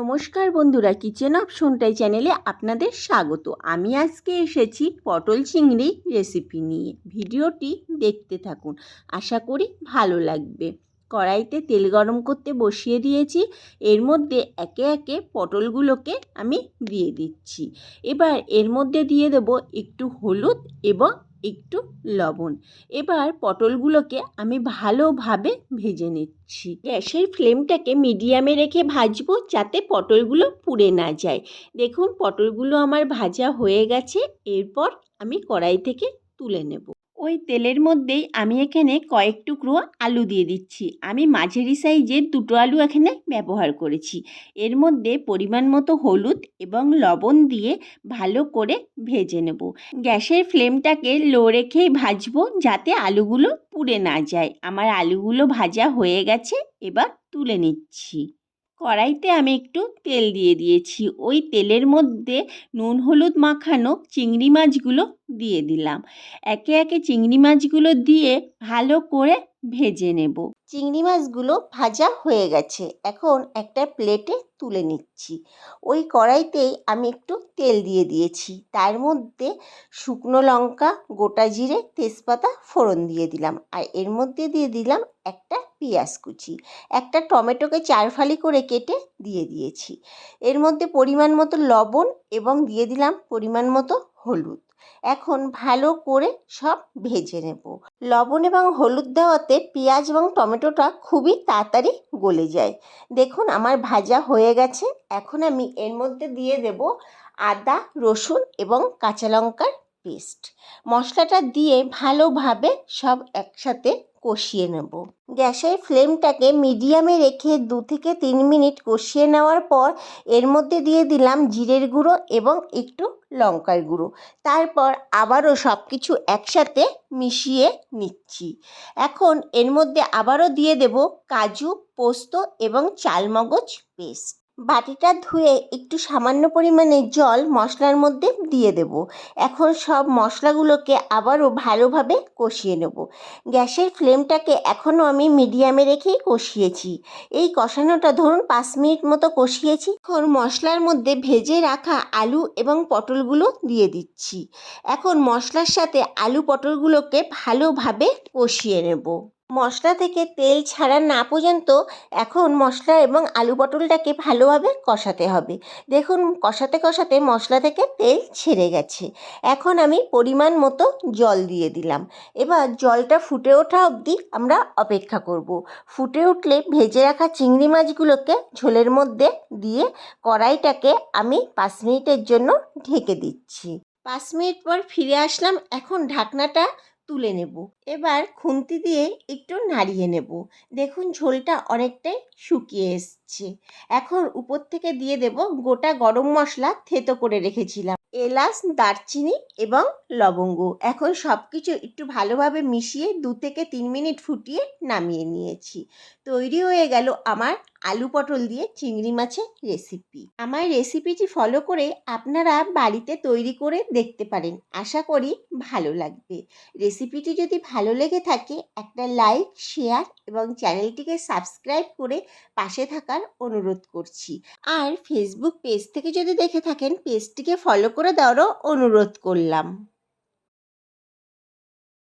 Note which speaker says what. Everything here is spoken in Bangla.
Speaker 1: নমস্কার বন্ধুরা কিচেন অফ সোনটাই চ্যানেলে আপনাদের স্বাগত। আমি আজকে এসেছি পটল চিংড়ি রেসিপি নিয়ে। ভিডিওটি দেখতে থাকুন, আশা করি ভালো লাগবে। কড়াইতে তেল গরম করতে বসিয়ে দিয়েছি, এর মধ্যে একে একে পটলগুলোকে আমি দিয়ে দিচ্ছি। এবার এর মধ্যে দিয়ে দেব একটু হলুদ এবং একটু লবণ। এবার পটলগুলোকে আমি ভালোভাবে ভেজে নিচ্ছি। গ্যাসের ফ্লেমটাকে মিডিয়ামে রেখে ভাজবো যাতে পটলগুলো পুড়ে না যায়। দেখুন, পটলগুলো আমার ভাজা হয়ে গেছে। এরপর আমি কড়াই থেকে তুলে নেব। ওই তেলের মধ্যেই আমি এখানে কয়েক টুকরো আলু দিয়ে দিচ্ছি। আমি মাঝারি সাইজের দুটো আলু এখানে ব্যবহার করেছি। এর মধ্যে পরিমাণ মতো হলুদ এবং লবণ দিয়ে ভালো করে ভেজে নেব। গ্যাসের ফ্লেমটাকে লো রেখেই ভাজবো যাতে আলুগুলো পুড়ে না যায়। আমার আলুগুলো ভাজা হয়ে গেছে, এবার তুলে নিচ্ছি। কড়াইতে আমি একটু তেল দিয়ে দিয়েছি। ওই তেলের মধ্যে নুন, হলুদ মাখানো চিংড়ি মাছগুলো দিয়ে দিলাম। একে একে চিংড়ি মাছগুলো দিয়ে ভালো করে ভেজে নেব। চিংড়ি মাছগুলো ভাজা হয়ে গেছে। এখন একটা প্লেটে তুলে নিচ্ছি। ওই কড়াইতেই আমি একটু তেল দিয়ে দিয়েছি। তার মধ্যে শুকনো লঙ্কা, গোটা জিরে, তেজপাতা, ফোড়ন দিয়ে দিলাম। আর এর মধ্যে দিয়ে দিলাম একটা পেঁয়াজ কুচি। একটা টমেটোকে চার ফালি করে কেটে দিয়ে দিয়েছি। এর মধ্যে পরিমাণ মতো লবণ এবং দিয়ে দিলাম পরিমাণ মতো হলুদ। এখন ভালো করে সব ভেজে নেব। লবণ এবং হলুদ দেওয়াতে পেঁয়াজ এবং টমেটোটা খুবই তাড়াতাড়ি গলে যায়। দেখুন আমার ভাজা হয়ে গেছে। এখন আমি এর মধ্যে দিয়ে দেব আদা, রসুন এবং কাঁচা লঙ্কার পেস্ট। মশলাটা দিয়ে ভালোভাবে সব একসাথে কষিয়ে নেব। গ্যাসের ফ্লেমটাকে মিডিয়ামে রেখে দু থেকে তিন মিনিট কষিয়ে নেওয়ার পর এর মধ্যে দিয়ে দিলাম জিরের গুঁড়ো এবং একটু লঙ্কার গুঁড়ো। তারপর আবারও সব কিছু একসাথে মিশিয়ে নিচ্ছি। এখন এর মধ্যে আবারও দিয়ে দেব কাজু, পোস্ত এবং চালমগজ পেস্ট। বাটিটা ধুয়ে একটু সামান্য পরিমাণে জল মশলার মধ্যে দিয়ে দেব। এখন সব মশলাগুলোকে আবারও ভালোভাবে কষিয়ে নেব। গ্যাসের ফ্লেমটাকে এখনও আমি মিডিয়ামে রেখেই কষিয়েছি। এই কষানোটা ধরুন পাঁচ মিনিট মতো কষিয়েছি। এখন মশলার মধ্যে ভেজে রাখা আলু এবং পটলগুলো দিয়ে দিচ্ছি। এখন মশলার সাথে আলু পটলগুলোকে ভালোভাবে কষিয়ে নেব। মশলা থেকে তেল ছাড়া না পর্যন্ত এখন মশলা এবং আলু পটলটাকে ভালোভাবে কষাতে হবে। দেখুন, কষাতে কষাতে মশলা থেকে তেল ছেড়ে গেছে। এখন আমি পরিমাণ মতো জল দিয়ে দিলাম। এবার জলটা ফুটে ওঠা অবধি আমরা অপেক্ষা করব। ফুটে উঠলে ভেজে রাখা চিংড়ি মাছগুলোকে ঝোলের মধ্যে দিয়ে কড়াইটাকে আমি পাঁচ মিনিটের জন্য ঢেকে দিচ্ছি। পাঁচ মিনিট পর ফিরে আসলাম। এখন ঢাকনাটা তুলে নেব। এবার খুন্তি দিয়ে একটু নাড়িয়ে নেব। দেখুন ঝোলটা অনেকটাই শুকিয়ে এসছে। এখন উপর থেকে দিয়ে দেব গোটা গরম মশলা থেতো করে রেখেছিলাম। এলাচ, দারচিনি এবং লবঙ্গ। এখন সব কিছু একটু ভালোভাবে মিশিয়ে দু থেকে তিন মিনিট ফুটিয়ে নামিয়ে নিয়েছি। তৈরি হয়ে গেল আমার আলু পটল দিয়ে চিংড়ি মাছের রেসিপি আমার রেসিপিটি ফলো করে আপনারা বাড়িতে তৈরি করে দেখতে পারেন। আশা করি ভালো লাগবে। রেসিপিটি যদি ভালো লেগে থাকে, একটা লাইক শেয়ার এবং চ্যানেলটিকে সাবস্ক্রাইব করে পাশে থাকার অনুরোধ করছি। আর ফেসবুক পেজ থেকে যদি দেখে থাকেন পেজটিকে ফলো করে দেওয়ারও অনুরোধ করলাম।